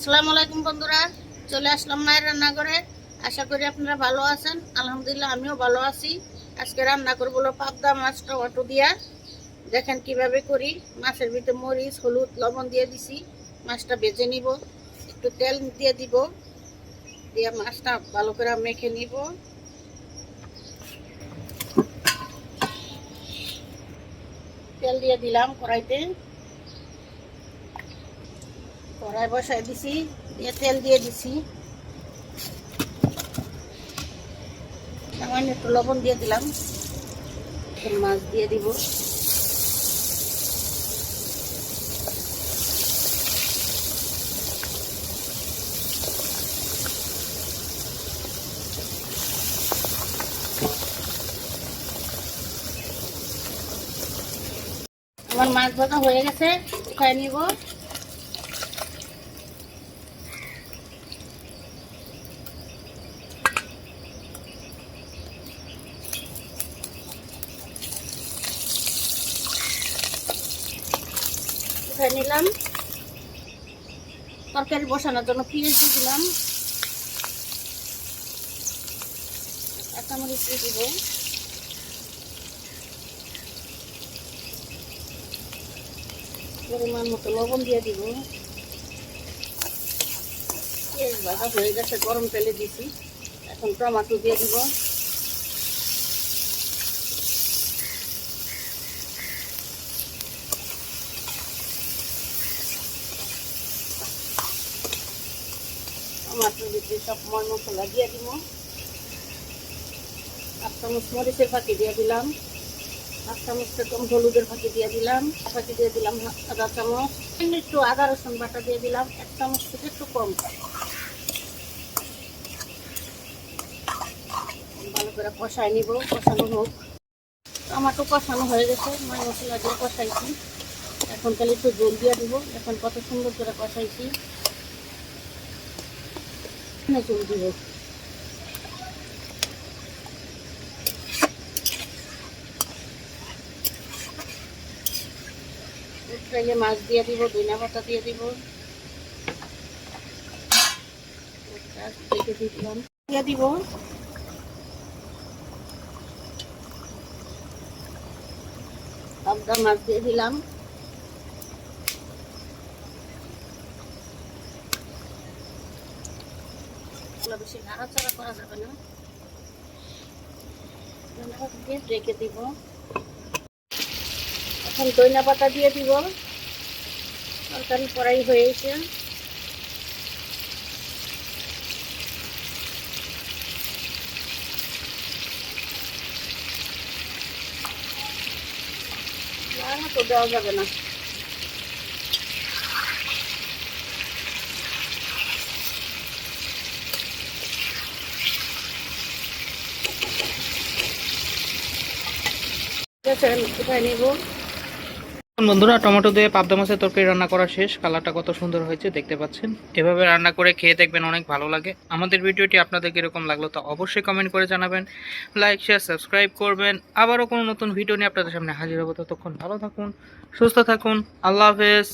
আসসালামু আলাইকুম বন্ধুরা, চলে আসলাম মায়ের রান্নাঘরে। আশা করি আপনারা ভালো আছেন। আলহামদুলিল্লাহ, আমিও ভালো আছি। আজকে রান্না করব পাবদা মাছ, টমাটো দিয়া। দেখেন কীভাবে করি। মাছের ভিতরে মরিচ, হলুদ, লবণ দিয়ে দিছি। মাছটা ভেজে নিব। একটু তেল দিয়ে দিব। দিয়ে মাছটা ভালো করে মেখে নিব। তেল দিয়ে দিলাম কড়াইতে। কড়াই বসাই দিছি, দিয়ে তেল দিয়ে দিছি। সামান্য একটু লবণ দিয়ে দিলাম। মাছ দিয়ে দিব। আমার মাছ ভাজা হয়ে গেছে উঠাই নিব। উঠাই নিলাম। তরকারি বসানোর জন্য পেঁয়াজ দিয়ে দিলাম। কাঁচামরিচ দিয়ে দিব। পরিমাণ মতো লবণ দিয়ে দিব। পেঁয়াজ ভাজা হয়ে গেছে, গরম তেলে দিছি। এখন টমাটো দিয়ে দিব। ময় মশলা দিয়ে দিব। চামচ মরিচের ফাঁকি দিয়ে দিলাম। হলুদের ফাঁকি দিয়ে দিলাম। ফাঁকি দিয়ে দিলাম আধা চামচ। একটু আদা, রসুন বাটা দিয়ে দিলাম। এক চামচ থেকে একটু কম। ভালো করে কষাই নিব, কষানো হোক। টমাটো কষানো হয়ে গেছে ময় মশলা দিয়ে কষাইছি। এখন তাহলে একটু জল দিয়ে দিব। এখন কত সুন্দর করে কষাইছি। না দিব উঠে মাছ দিয়ে দিব, ধনিয়া পাতা দিয়ে দিব। দিলাম। দিয়ে দিব। পাবদা মাছ দিয়ে দিলাম। এগুলো বেশি নাড়াচাড়া করা যাবে না। রেখে দিব। এখন দইনা পাতা দিয়ে দিব। তরকারি কড়াই হয়েছে তো দেওয়া যাবে না ঠিক আছে আমি কোথায় নেব এখন বন্ধুরা, টমেটো দিয়ে পাবদা মাছের তরকারি রান্না করা শেষ। কালারটা কত সুন্দর হয়েছে, দেখতে পাচ্ছেন? এভাবে রান্না করে খেয়ে দেখবেন অনেক ভালো লাগে। আমাদের ভিডিওটি আপনাদের কীরকম লাগল তা অবশ্যই কমেন্ট করে জানাবেন। লাইক শেয়ার সাবস্ক্রাইব করবেন। আবারও কোনো নতুন ভিডিও নিয়ে আপনাদের সামনে হাজির হব। ততক্ষণ ভালো থাকুন, সুস্থ থাকুন। আল্লাহ হাফেজ।